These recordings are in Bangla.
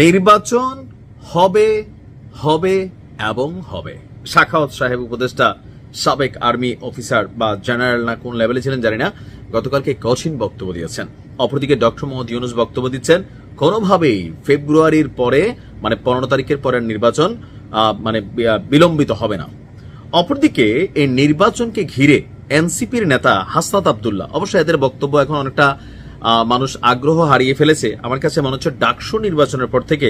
নির্বাচন হবে হবে এবং হবে। শাখাওয়াত সাহেব উপদেষ্টা, সাবেক আর্মি অফিসার বা জেনারেল না কোন লেভেলে ছিলেন জানি না, গতকালকে কঠিন বক্তব্য দিয়েছেন। অপরদিকে ডক্টর মোহাম্মদ ইউনুস বক্তব্য দিচ্ছেন, কোনোভাবেই ফেব্রুয়ারির পরে মানে পনেরো তারিখের পরের নির্বাচন মানে বিলম্বিত হবে না। অপরদিকে এই নির্বাচনকে ঘিরে এনসিপির নেতা হাসনাত আবদুল্লাহ, অবশ্য এদের বক্তব্য এখন অনেকটা মানুষ আগ্রহ হারিয়ে ফেলেছে। আমার কাছে মনে হচ্ছে ডাকসু নির্বাচনের পর থেকে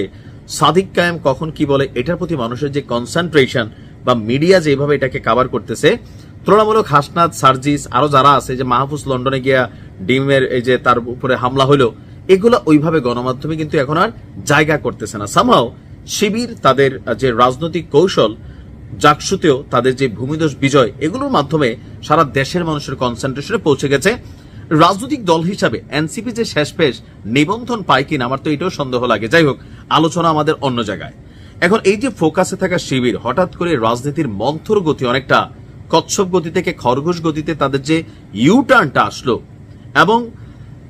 সাদিক কায়েম কখন কি বলে এটার প্রতি মানুষের যে কনসেন্ট্রেশন বা মিডিয়া যেভাবে এটাকে কাভার করতেছে, তুলনামূলক হাসনাত, সার্জিস, আরও যারা আছে যে মাহফুজ লন্ডনে গিয়া ডিমের এই যে তার উপরে হামলা হলো, এগুলো ওইভাবে গণমাধ্যমে কিন্তু এখন আর জায়গা করতেছে না। সামহাও শিবির তাদের যে রাজনৈতিক কৌশল, জাকসুতেও তাদের যে ভূমিদোষ বিজয়, এগুলোর মাধ্যমে সারা দেশের মানুষের কনসেন্ট্রেশনে পৌঁছে গেছে। রাজনৈতিক দল হিসাবে এনসিপি যে শেষ পেশ, নিবন্ধন পায় কিনা আমার তো এটাও সন্দেহ লাগে। যাই হোক, আলোচনা আমাদের অন্য জায়গায়। এখন এই যে ফোকাসে থাকা শিবির, হঠাৎ করে রাজনীতির মন্থর গতি অনেকটা, কচ্ছপ গতি থেকে খরগোশ গতিতে তাদের যে ইউ টার্নটা আসলো, এবং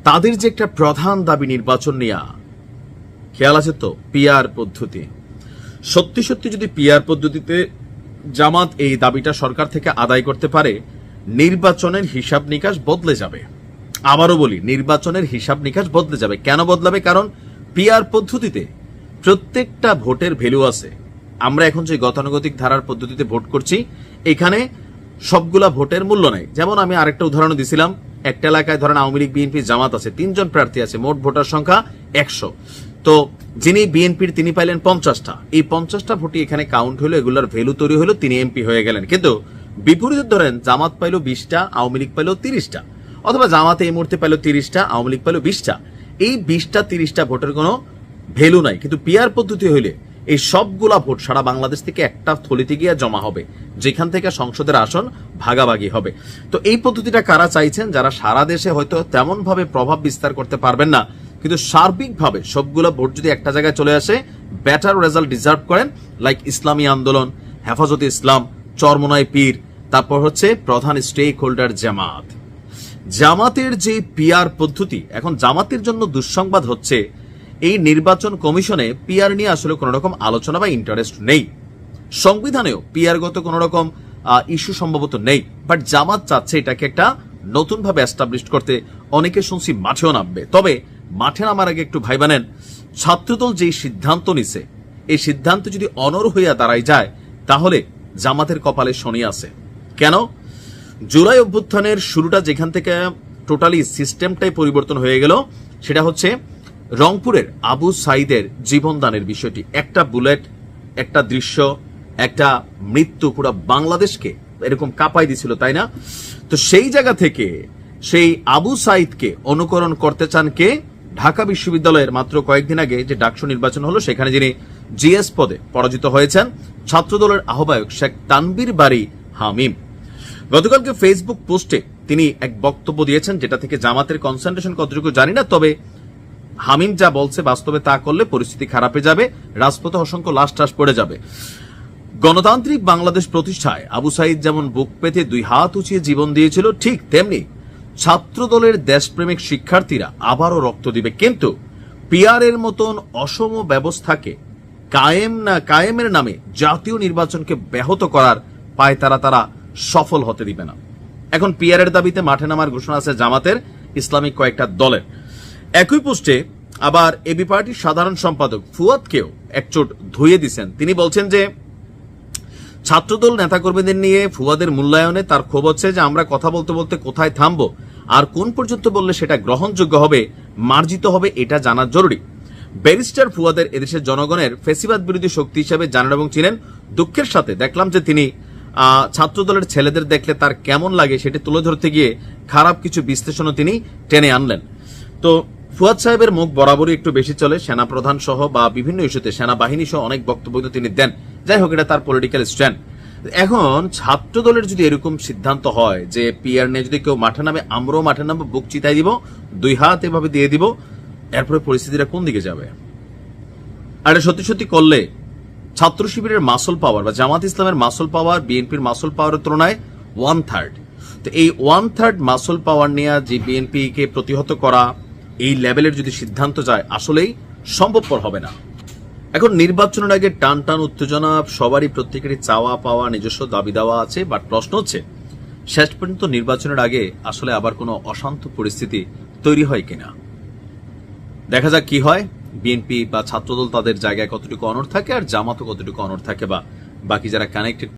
তাদের যে একটা প্রধান দাবি নির্বাচন নিয়ে, খেয়াল আছে তো? পিআর পদ্ধতি। সত্যি সত্যি যদি পিআর পদ্ধতিতে জামাত এই দাবিটা সরকার থেকে আদায় করতে পারে, নির্বাচনের হিসাব নিকাশ বদলে যাবে। আবারও বলি, নির্বাচনের হিসাব নিকাশ বদলে যাবে। কেন বদলাবে? কারণ পিআর পদ্ধতিতে প্রত্যেকটা ভোটের ভ্যালু আছে। আমরা এখন যে গতানুগতিক ধারার পদ্ধতিতে ভোট করছি, এখানে সবগুলা ভোটের মূল্য নেই। যেমন আমি আরেকটা উদাহরণ দিছিলাম, একটা এলাকায় ধরেন আওয়ামী লীগ বিএনপি জামাত আছে, তিনজন প্রার্থী আছে, মোট ভোটার সংখ্যা একশো। তো যিনি বিএনপির তিনি পাইলেন পঞ্চাশটা। এই পঞ্চাশটা ভোটই এখানে কাউন্ট হলো এগুলোর ভ্যালু তৈরি হলো তিনি এমপি হয়ে গেলেন। কিন্তু বিপরীতে ধরেন, জামাত পাইল বিশটা, আওয়ামী লীগ পাইলো তিরিশটা। অথবা জামাতে এই মুহূর্তে পাইলো তিরিশটা, আওয়ামী লীগ পাইলো বিশটা। এই বিশটা, তিরিশটা ভোটের কোনো ভ্যালু নাই। কিন্তু পিয়ার পদ্ধতি হইলে এই সবগুলা ভোট সারা বাংলাদেশ থেকে একটা থলিতে গিয়ে জমা হবে। যেখান থেকে সংসদের আসন ভাগাভাগি হবে। তো এই পদ্ধতিটা কারা চাইছেন? যারা সারা দেশে হয়তো তেমন ভাবে প্রভাব বিস্তার করতে পারবেন না। কিন্তু সার্বিকভাবে সবগুলো ভোট যদি একটা জায়গায় চলে আসে বেটার রেজাল্ট ডিজার্ভ করেন লাইক ইসলামী আন্দোলন, হেফাজতে ইসলাম, চরমনাই পীর, তারপর হচ্ছে প্রধান স্টেক হোল্ডার জামাত। জামাতের যে পিয়ার পদ্ধতি, এখন জামাতের জন্য দুঃসংবাদ হচ্ছে, এই নির্বাচন কমিশনে পিয়ার নিয়ে আসলে কোনো রকম আলোচনা বা ইন্টারেস্ট নেই। সংবিধানেও পিআরগত কোনো রকম ইস্যু সম্ভবত নেই। বাট জামাত চাচ্ছে এটাকে একটা নতুন ভাবে এস্টাবলিশ করতে। অনেকে শুনছি মাঠেও নামবে। তবে মাঠে নামার আগে একটু ভাই বানেন, ছাত্রদল যেই সিদ্ধান্ত নিছে, এই সিদ্ধান্ত যদি অনর হইয়া দাঁড়াই যায়, তাহলে জামাতের কপালে শনি আছে। কেন? জুলাই অভ্যুত্থানের শুরুটা যেখান থেকে টোটালি সিস্টেমটাই পরিবর্তন হয়ে গেল, সেটা হচ্ছে রংপুরের আবু সাইদের জীবনদানের বিষয়টি। একটা বুলেট, একটা দৃশ্য, একটা মৃত্যু, পুরো বাংলাদেশকে এরকম কাঁপাই দিছিল, তাই না? তো সেই জায়গা থেকে সেই আবু সাইদকে অনুকরণ করতে চান কে? ঢাকা বিশ্ববিদ্যালয়ের মাত্র কয়েকদিন আগে যে ডাকসু নির্বাচন হলো, সেখানে যিনি জিএস পদে পরাজিত হয়েছেন, ছাত্রদলের আহ্বায়ক শেখ তানবীর বাড়ি হামিম। গতকালকে ফেসবুক পোস্টে তিনি এক বক্তব্য দিয়েছেন যেটা থেকে জামাতের কনসেন্ট্রেশন কতটুকু জানি না, তবে হামিম যা বলছে বাস্তবে তা করলে পরিস্থিতি খারাপে যাবে, রাজপথে অসংখ্য লাশ টাস পড়ে যাবে। গণতান্ত্রিক বাংলাদেশ প্রতিষ্ঠায় আবু সাইদ যেমন বুক পেতে দুই হাত উঁচিয়ে জীবন দিয়েছিল, ঠিক তেমনি ছাত্রদলের দেশপ্রেমিক শিক্ষার্থীরা আবারও রক্ত দিবে। কিন্তু পিআর এর মতন অসম ব্যবস্থাকে কায়েম না কায়েমের নামে জাতীয় নির্বাচনকে ব্যাহত করার পায় তারা তারা সফল হতে দিবে না। এখন পিআর এর দাবিতে মাঠে নামার ঘোষণা আছে জামাতের, ইসলামিক কয়েকটা দলের। একই পোস্টে আবার এবি পার্টির সাধারণ সম্পাদক ফুয়াদকেও একচোট ধুয়ে দিছেন। তিনি বলছেন যে, ছাত্রদল নেতাকর্মীদের নিয়ে ফুয়াদের মূল্যায়নে তার ক্ষোভ হচ্ছে যে আমরা কথা বলতে বলতে কোথায় থামবো, আর কোন পর্যন্ত বললে সেটা গ্রহণযোগ্য হবে, মার্জিত হবে এটা জানা জরুরি। ব্যারিস্টার ফুয়াদের এদেশের জনগণের ফেসিবাদ বিরোধী শক্তি হিসেবে জানেন এবং চিনেন দুঃখের সাথে। দেখলাম যে তিনি ছাত্রদলের ছেলেদের দেখলে তার কেমন লাগে সেটি তুলে ধরতে গিয়ে খারাপ কিছু বিশ্লেষণও তিনি টেনে আনলেন। তো ফুয়াদ সাহেবের মুখ বরাবরই একটু বেশি চলে। সেনাপ্রধান সহ বা বিভিন্ন ইস্যুতে সেনাবাহিনী সহ অনেক বক্তব্য তিনি দেন। যাই হোক, এটা তার পলিটিক্যাল স্ট্যান্ড এখন ছাত্র দলের যদি এরকম সিদ্ধান্ত হয় যে পিআর নিয়ে যদি কেউ মাঠে নামে, আমরাও মাঠে নামবো, বুক চিতাই দিব, দুই হাত এভাবে দিয়ে দিব, এরপরে পরিস্থিতিটা কোন দিকে যাবে? আর সত্যি সত্যি করলে ছাত্র শিবিরের মাসল পাওয়ার বা জামাত ইসলামের মাসল পাওয়ার, বিএনপির মাসল পাওয়ারের তুলনায় ওয়ান থার্ড তো এই ওয়ান থার্ড মাসল পাওয়ার নিয়ে যে বিএনপি কে প্রতিহত করা এই লেভেলের যদি সিদ্ধান্ত যায়, আসলেই সম্ভবপর হবে না। এখন নির্বাচনের আগে টান টান উত্তেজনা, সবারই প্রত্যেকেরই চাওয়া পাওয়া, নিজস্ব দাবি দেওয়া আছে বাট প্রশ্ন হচ্ছে, শেষ পর্যন্ত নির্বাচনের আগে আসলে আবার কোনো অশান্ত পরিস্থিতি তৈরি হয় কিনা? দেখা যাক কি হয়। বিএনপি বা ছাত্রদল তাদের জায়গায় কতটুকু অনর থাকে আর জামাতও কতটুকু অনড় থাকে বা বাকি যারা কানেক্টেড